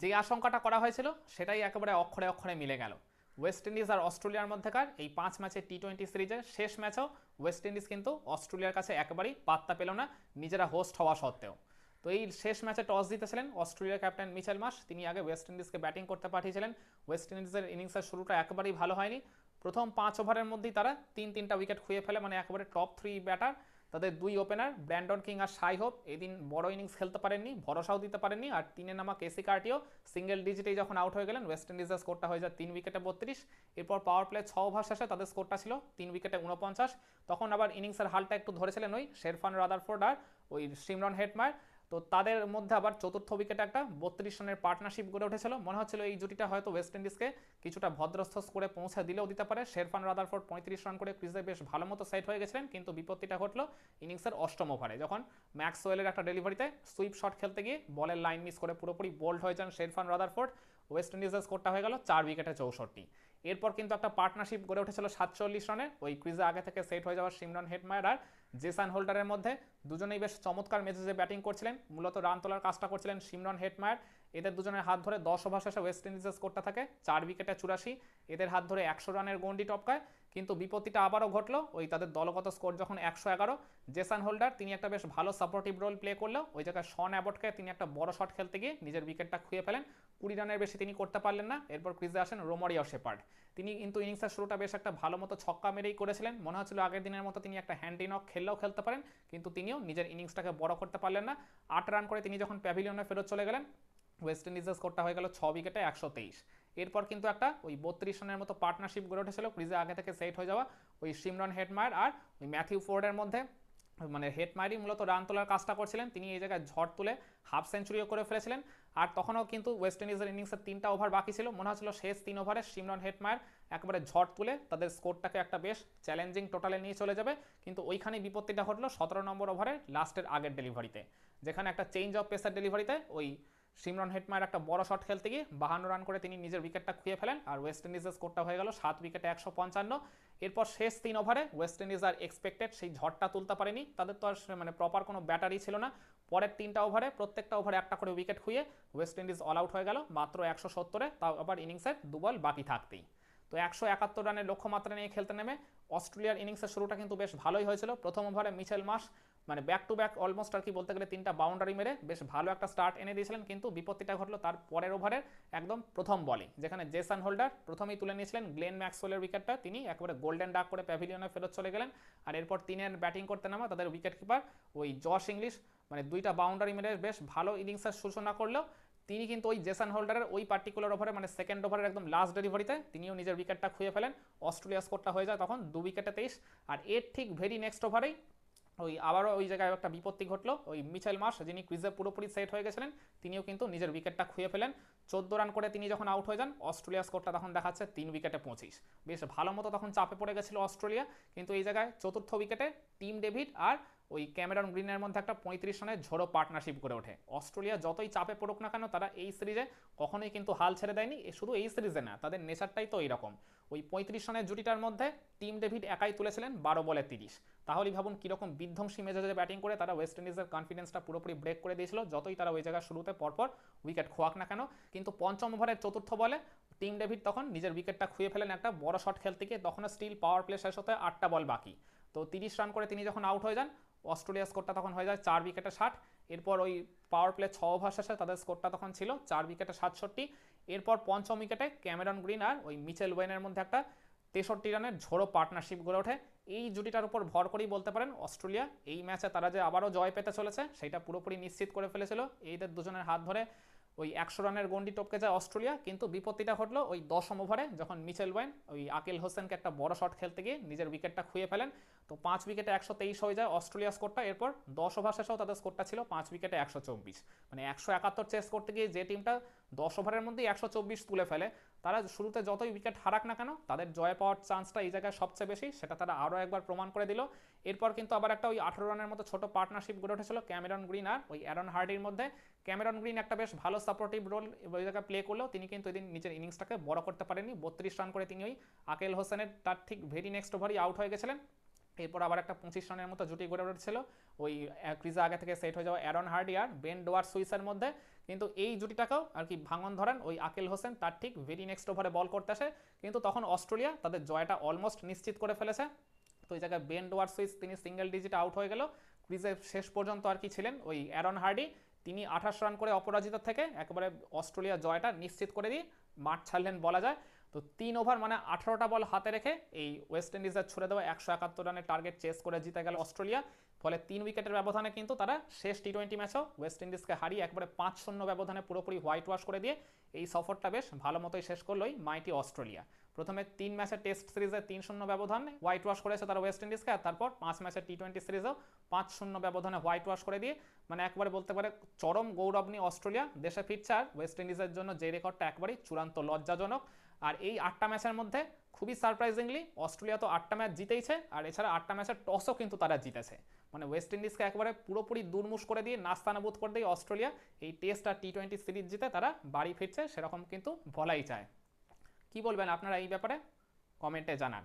যে আশঙ্কাটা করা হয়েছিল, সেটাই একেবারে অক্ষরে অক্ষরে মিলে গেল। ওয়েস্ট ইন্ডিজ আর অস্ট্রেলিয়ার মধ্যেকার এই পাঁচ ম্যাচের টি টোয়েন্টি সিরিজের শেষ ম্যাচেও ওয়েস্ট ইন্ডিজ কিন্তু অস্ট্রেলিয়ার কাছে একেবারেই পাত্তা পেল না, নিজেরা হোস্ট হওয়া সত্ত্বেও। তো এই শেষ ম্যাচে টস জিতেছিলেন অস্ট্রেলিয়ার ক্যাপ্টেন মিচেল মাস তিনি আগে ওয়েস্ট ইন্ডিজকে ব্যাটিং করতে পাঠিয়েছিলেন। ওয়েস্ট ইন্ডিজের ইনিংসের শুরুটা একেবারেই ভালো হয়নি। প্রথম পাঁচ ওভারের মধ্যেই তারা তিন তিনটা উইকেট খুঁয়ে ফেলে মানে একেবারে টপ থ্রি ব্যাটার তাদের দুই ওপেনার ব্র্যান্ডন কিং আর সাই হোপ, এদিন বড় ইনিংস খেলতে পারেননি, ভরসাও দিতে পারেননি, আর তিনে নামা কেসি কার্টিও সিঙ্গেল ডিজিটে যখন আউট হয়ে গেলেন ওয়েস্ট ইন্ডিজের স্কোরটা হয়ে যায় তিন উইকেটে বত্রিশ। এরপর পাওয়ার প্লে ছ ওভার শেষে তাদের স্কোরটা ছিল তিন উইকেটে উনপঞ্চাশ তখন আবার ইনিংসের হালটা একটু ধরেছিলেন ওই শেরফান রাদারফোর্ড আর ওই সিমরন হেটমার। তো তাদের মধ্যে আবার চতুর্থ উইকেটে একটা বত্রিশ রানের পার্টনারশিপ গড়ে উঠেছিল। মনে হচ্ছিল এই জুটিটা হয়তো ওয়েস্ট ইন্ডিজকে কিছুটা ভদ্রস্থ করে পৌঁছে দিলেও দিতে পারে। শেরফান রাদারফোর্ড পঁয়ত্রিশ রান করে ক্রিজে বেশ ভালো মতো সেট হয়ে গেছিলেন, কিন্তু বিপত্তিটা ঘটলো ইনিংসের অষ্টম ওভারে যখন ম্যাক্সওয়েলের একটা ডেলিভারিতে সুইপ শট খেলতে গিয়ে বলের লাইন মিস করে পুরোপুরি বোল্ড হয়ে যান শেরফান রাদারফোর্ড। ওয়েস্ট ইন্ডিজের স্কোরটা হয়ে গেল চার উইকেটে চৌষট্টি। এরপর কিন্তু একটা পার্টনারশিপ গড়ে উঠেছিল সাতচল্লিশ রানের ওই ক্রিজে আগে থেকে সেট হয়ে যাওয়া সিমরন হেডমায়ার আর জেসান হোল্ডারের মধ্যে দুজনেই বেশ চমৎকার মেজাজে ব্যাটিং করছিলেন, মূলত রান তোলার কাজটা করছিলেন সিমরন হেডমায়ার। এদের দুজনের হাত ধরে দশ ওভার শেষে ওয়েস্ট ইন্ডিজের স্কোরটা থাকে চার উইকেটে চুরাশি। এদের হাত ধরে একশো রানের গন্ডি টপকায়, কিন্তু বিপত্তিটা আবারও ঘটলো ওই তাদের দলগত স্কোর যখন একশো এগারো। জেসান হোল্ডার, তিনি একটা বেশ ভালো সাপোর্টিভ রোল প্লে করলেও ওই জায়গায় শন অ্যাবটকে তিনি একটা বড় শট খেলতে গিয়ে নিজের উইকেটটা খুঁয়ে ফেলেন। কুড়ি রানের বেশি তিনি করতে পারলেন না। এরপর ক্রিজে আসেন রোমরিয়া শেপার্ড। তিনি কিন্তু ইনিংসের শুরুটা বেশ একটা ভালো মতো ছক্কা মেরেই করেছিলেন। মনে হচ্ছিল আগের দিনের মতো তিনি একটা হ্যান্ডি নক খেললেও খেলতে পারেন, কিন্তু তিনিও নিজের ইনিংসটাকে বড় করতে পারলেন না। আট রান করে তিনি যখন প্যাভিলিয়নে ফেরত চলে গেলেন, ওয়েস্ট ইন্ডিজের স্কোরটা হয়ে গেল ছ উইকেটে একশো তেইশ। এরপর কিন্তু একটা ওই বত্রিশ রানের মতো পার্টনারশিপ গড়ে উঠেছিল, ক্রিজে আগে থেকে সেট হয়ে যাওয়া ওই সিমরন হেডমায়ার আর ওই ম্যাথিউ ফোর্ডের মধ্যে। মানে হেড মারি মূলত রান তোলার কাজটা করছিলেন। তিনি এই জায়গায় ঝড় তুলে হাফ সেঞ্চুরিও করে ফেলেছিলেন। আর তখনও কিন্তু ওয়েস্ট ইন্ডিজের ইনিংসের তিনটা ওভার বাকি ছিল। মনে হচ্ছিল শেষ তিন ওভারে সিমরন হেডমায়ার একেবারে ঝড় তুলে তাদের স্কোরটাকে একটা বেশ চ্যালেঞ্জিং টোটালে নিয়ে চলে যাবে। কিন্তু ওইখানেই বিপত্তিটা ঘটলো সতেরো নম্বর ওভারে লাস্টের আগের ডেলিভারিতে যেখানে একটা চেঞ্জ অফ পেসার ডেলিভারিতে ওই সিমরন হেটমায়ের একটা বড় শট খেলতে গিয়ে বাহান্ন রান করে তিনি নিজের উইকেটটা খুঁয়ে ফেলেন, আর ওয়েস্ট ইন্ডিজের স্কোরটা হয়ে গেল সাত উইকেটে একশো পঞ্চান্ন। এরপর শেষ তিন ওভারে ওয়েস্ট ইন্ডিজ আর এক্সপেক্টেড সেই ঝড়টা তুলতে পারেনি। তাদের তো আর মানে প্রপার কোনো ব্যাটারি ছিল না। পরের তিনটা ওভারে প্রত্যেকটা ওভারে একটা করে উইকেট খুঁয়ে ওয়েস্ট ইন্ডিজ অল আউট হয়ে গেল, মাত্র একশো সত্তরে তাও আবার ইনিংসের দু বল বাকি থাকতেই। তো একশো একাত্তর রানের লক্ষ্যমাত্রা নিয়ে খেলতে নেমে অস্ট্রেলিয়ার ইনিংসের শুরুটা কিন্তু বেশ ভালোই হয়েছিল। প্রথম ওভারে মিচেল মাস মানে ব্যাক টু ব্যাক অলমোস্ট আর কি বলতে গেলে তিনটা বাউন্ডারি মেরে বেশ ভালো একটা স্টার্ট এনে দিয়েছিলেন। কিন্তু বিপত্তিটা ঘটলো তার পরের ওভারের একদম প্রথম বলে যেখানে জেসান হোল্ডার প্রথমেই তুলে নিয়েছিলেন গ্লেন ম্যাক্সওয়েলের উইকেটটা তিনি একেবারে গোল্ডেন ডাক করে প্যাভিলিয়নে ফেরত চলে গেলেন। আর এরপর তিনের ব্যাটিং করতে নামা তাদের উইকেট কিপার ওই জশ ইংলিশ মানে দুইটা বাউন্ডারি মেরে বেশ ভালো ইনিংসের সূচনা করলেও তিনি কিন্তু ওই জেসান হোল্ডারের ওই পার্টিকুলার ওভারে মানে সেকেন্ড ওভারের একদম লাস্ট ডেলিভারিতে তিনিও নিজের উইকেটটা খুঁয়ে ফেলেন। অস্ট্রেলিয়া স্কোরটা হয়ে যায় তখন দু উইকেটে তেইশ। আর এর ঠিক ভেরি নেক্সট ওভারেই ওই আবারও ওই জায়গায় একটা বিপত্তি ঘটলো। ওই মিচেল মাস, যিনি ক্রিজে পুরোপুরি সেট হয়ে গেছিলেন, তিনিও কিন্তু নিজের উইকেটটা খুঁয়ে ফেলেন। চোদ্দ রান করে তিনি যখন আউট হয়ে যান, অস্ট্রেলিয়া স্কোরটা তখন দেখাচ্ছে তিন উইকেটে পঁচিশ। বেশ ভালো মতো তখন চাপে পড়ে গেছিল অস্ট্রেলিয়া, কিন্তু এই জায়গায় চতুর্থ উইকেটে টিম ডেভিড আর ওই ক্যামেরন গ্রিনের মধ্যে একটা পঁয়ত্রিশ রানের ঝোড়ো পার্টনারশিপ করে ওঠে। অস্ট্রেলিয়া যতই চাপে পড়ুক না কেন, তারা এই সিরিজে কখনোই কিন্তু হাল ছেড়ে দেয়নি। শুধু এই সিরিজে না, তাদের নেচারটাই তো এইরকম। ওই পঁয়ত্রিশ রানের জুটিটার মধ্যে টিম ডেভিড একাই তুলেছিলেন বারো বলে তিরিশ। তাহলেই ভাবুন কীরকম বিধ্বংসী মেজাজে ব্যাটিং করে তারা ওয়েস্ট ইন্ডিজের কনফিডেন্সটা পুরোপুরি ব্রেক করে দিয়েছিল, যতই তারা ওই জায়গায় শুরুতে পরপর উইকেট খোয়াক না কেন, কিন্তু পঞ্চম ওভারের চতুর্থ বলে টিম ডেভিড তখন নিজের উইকেটটা খুঁয়ে ফেলেন একটা বড় শট খেলতে গিয়ে, তখনও স্টিল পাওয়ার প্লে শেষ হতে আটটা বল বাকি। তো তিরিশ রান করে তিনি যখন আউট হয়ে যান অস্ট্রেলিয়ার স্কোরটা তখন হয়ে যায় চার উইকেটে ষাট। এরপর ওই পাওয়ার প্লে ছ ওভার শেষে তাদের স্কোরটা তখন ছিল চার উইকেটে সাতষট্টি। এরপর পঞ্চম উইকেটে ক্যামেরন গ্রিন আর ওই মিচেল ওয়েনের মধ্যে একটা তেষট্টি রানের ঝোড়ো পার্টনারশিপ গড়ে ওঠে। এই জুটিটার উপর ভর করেই বলতে পারেন অস্ট্রেলিয়া এই ম্যাচে তারা যে আবারও জয় পেতে চলেছে, সেটা পুরোপুরি নিশ্চিত করে ফেলেছিল। এইদের দুজনের হাত ধরে ওই একশো রানের গন্ডি টপকে যায় অস্ট্রেলিয়া, কিন্তু বিপত্তিটা ঘটলো ওই দশম ওভারে যখন মিচেল ওয়েন ওই আকিল হোসেনকে একটা বড় শট খেলতে গিয়ে নিজের উইকেটটা খুঁয়ে ফেলেন। তো পাঁচ উইকেটে একশো তেইশ হয়ে যায় অস্ট্রেলিয়া স্কোরটা। এরপর দশ ওভার শেষেও তাদের স্কোরটা ছিল পাঁচ উইকেটে একশো চব্বিশ। মানে একশো একাত্তর চেস করতে গিয়ে যে টিমটা দশ ওভারের মধ্যেই একশো চব্বিশ তুলে ফেলে তারা শুরুতে যতই উইকেট হারাক না কেন, তাদের জয় পাওয়ার চান্সটা এই জায়গায় সবচেয়ে বেশি, সেটা তারা আরও একবার প্রমাণ করে দিল। এরপর কিন্তু আবার একটা ওই আঠেরো রানের মতো ছোট পার্টনারশিপ গড়ে উঠেছিল ক্যামেরন গ্রিন আর ওই অ্যারন হার্ডির মধ্যে। ক্যামেরন গ্রিন একটা বেশ ভালো সাপোর্টিভ রোল ওই জায়গায় প্লে করলেও তিনি কিন্তু এদিন নিজের ইনিংসটাকে বড় করতে পারেননি। বত্রিশ রান করে তিনি ওই আকেল হোসেনের তার ঠিক ভেরি নেক্সট ওভারই আউট হয়ে গেছিলেন। এরপর আবার একটা পঁচিশ রানের মতো জুটি গড়ে উঠেছিল। ওই ক্রিজে আগে থেকে সেট হয়ে যাওয়া অ্যারন হার্ডি আর বেন ডোয়ার সুইসের মধ্যে। কিন্তু এই জুটিটাকেও আর কি ভাঙন ধরেন ওই আকিল হোসেন, তার ঠিক ভেরি নেক্সট ওভারে বল করতে আসে। কিন্তু তখন অস্ট্রেলিয়া তাদের জয়টা অলমোস্ট নিশ্চিত করে ফেলেছে। তো এই জায়গায় বেন ডোয়ার সুইস, তিনি সিঙ্গেল ডিজিট আউট হয়ে গেল। ক্রিজে শেষ পর্যন্ত আর কি ছিলেন ওই অ্যারন হার্ডি তিনি আঠাশ রান করে অপরাজিত থেকে একেবারে অস্ট্রেলিয়া জয়টা নিশ্চিত করে দিয়ে মাঠ ছাড়লেন বলা যায়। তো তিন ওভার মানে আঠারোটা বল হাতে রেখে এই ওয়েস্ট ইন্ডিজের ছুড়ে দেওয়া একশো একাত্তর রানের টার্গেট চেস করে জিতে গেল অস্ট্রেলিয়া। ফলে তিন উইকেটের ব্যবধানে কিন্তু তারা শেষ টি টোয়েন্টি ম্যাচও ওয়েস্ট ইন্ডিজকে হারিয়ে একবারে পাঁচ শূন্য ব্যবধানে পুরোপুরি হোয়াইট ওয়াশ করে দিয়ে এই সফরটা বেশ ভালো মতোই শেষ করলোই মাইটি অস্ট্রেলিয়া। প্রথমে তিন ম্যাচের টেস্ট সিরিজে তিন শূন্য ব্যবধানে হোয়াইট ওয়াশ করেছে তারা ওয়েস্ট ইন্ডিজকে আর তারপর পাঁচ ম্যাচের টি টোয়েন্টি সিরিজেও পাঁচ শূন্য ব্যবধানে হোয়াইট ওয়াশ করে দিয়ে মানে একবারে বলতে পারে চরম গৌরব নিয়ে অস্ট্রেলিয়া দেশে ফিরছে আর ওয়েস্ট ইন্ডিজের জন্য যে রেকর্ডটা একবারই চূড়ান্ত লজ্জাজনক। আর এই আটটা ম্যাচের মধ্যে খুবই সারপ্রাইজিংলি অস্ট্রেলিয়া তো আটটা ম্যাচ জিতেইছে, আর এছাড়া আটটা ম্যাচের টসও কিন্তু তারা জিতেছে। মানে ওয়েস্ট ইন্ডিজকে একবারে পুরোপুরি দুর্মুষ করে দিয়ে নাস্তানাবুদ করে দিয়ে অস্ট্রেলিয়া এই টেস্ট আর টি টোয়েন্টি সিরিজ জিতে তারা বাড়ি ফিরছে, সেরকম কিন্তু বলাই চায় কি বলবেন আপনারা এই ব্যাপারে? কমেন্টে জানান।